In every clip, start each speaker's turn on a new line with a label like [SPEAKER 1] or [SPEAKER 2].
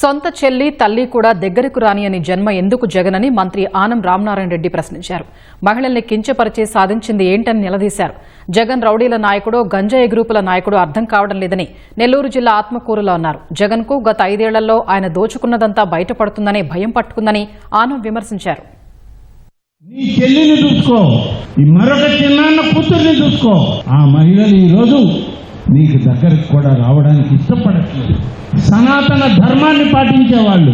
[SPEAKER 1] సొంత చెల్లి తల్లి కూడా దగ్గరకు రాని అని జన్మ ఎందుకు జగనని మంత్రి ఆనం రామనారాయణ రెడ్డి ప్రశ్నించారు. మహిళల్ని కించపరిచే సాధించింది ఏంటని నిలదీశారు. జగన్ రౌడీల నాయకుడో గంజాయి గ్రూపుల నాయకుడో అర్థం కావడం లేదని నెల్లూరు జిల్లా ఆత్మకూరులో అన్నారు. జగన్కు గత ఐదేళ్ళలో ఆయన దోచుకున్నదంతా బయటపడుతుందనే భయం పట్టుకుందని ఆనం విమర్శించారు.
[SPEAKER 2] నీ చెల్లిని చూసుకో. మరొక చిన్న కూతుర్ని చూసుకో. ఆ మహిళలు ఈరోజు నీకు దగ్గరకు కూడా రావడానికి ఇష్టపడట్లేదు. సనాతన ధర్మాన్ని పాటించేవాళ్ళు.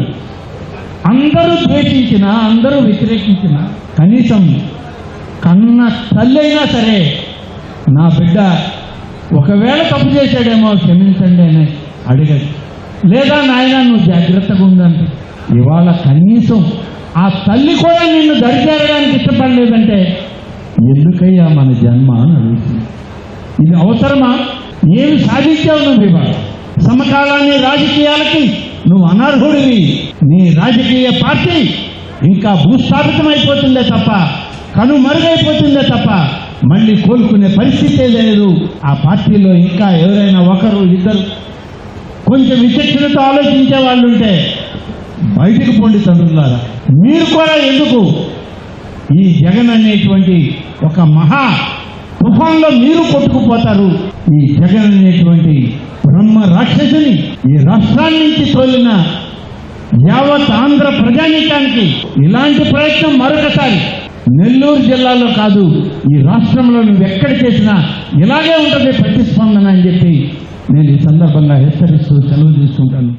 [SPEAKER 2] అందరూ ద్వేషించిన అందరూ వ్యతిరేకించిన కనీసం కన్న తల్లి అయినా సరే నా బిడ్డ ఒకవేళ తప్పు చేశాడేమో క్షమించండి అని అడగదు. లేదా నాయన నువ్వు జాగ్రత్తగా ఉండండి. ఇవాళ కనీసం ఆ తల్లి కూడా నిన్ను దరిచేరడానికి ఇష్టపడలేదంటే ఎందుకయ్యా మన జన్మ అని అడుగుతుంది. ఇది అవసరమా? ఏమి సాధించావు నువ్వు ఇవాళ? సమకాలాన్ని రాజకీయాలకి నువ్వు అనర్హుడివి. నీ రాజకీయ పార్టీ ఇంకా భూస్థాపితమైపోతుందే తప్ప కనుమరుగైపోతుందే తప్ప మళ్ళీ కోలుకునే పరిస్థితే లేదు. ఆ పార్టీలో ఇంకా ఎవరైనా ఒకరు ఇద్దరు కొంచెం విచక్షణతో ఆలోచించే వాళ్ళు ఉంటే బయటకు పోండి తండ్రులారా. మీరు కూడా ఎందుకు ఈ జగన్ అనేటువంటి ఒక మహా తుఫాన్లో మీరు కొట్టుకుపోతారు? ఈ జగన్ అనేటువంటి బ్రహ్మ రాక్షసుని ఈ రాష్ట్రాన్ని నుంచి తోలిన యావత్ ఆంధ్ర ప్రజానీకానికి ఇలాంటి ప్రయత్నం మరొకసారి నెల్లూరు జిల్లాలో కాదు ఈ రాష్ట్రంలో నువ్వు ఎక్కడ చేసినా ఇలాగే ఉంటుంది ప్రతిస్పందన అని చెప్పి నేను ఈ సందర్భంగా హెచ్చరిస్తూ సెలవు తీసుకుంటాను.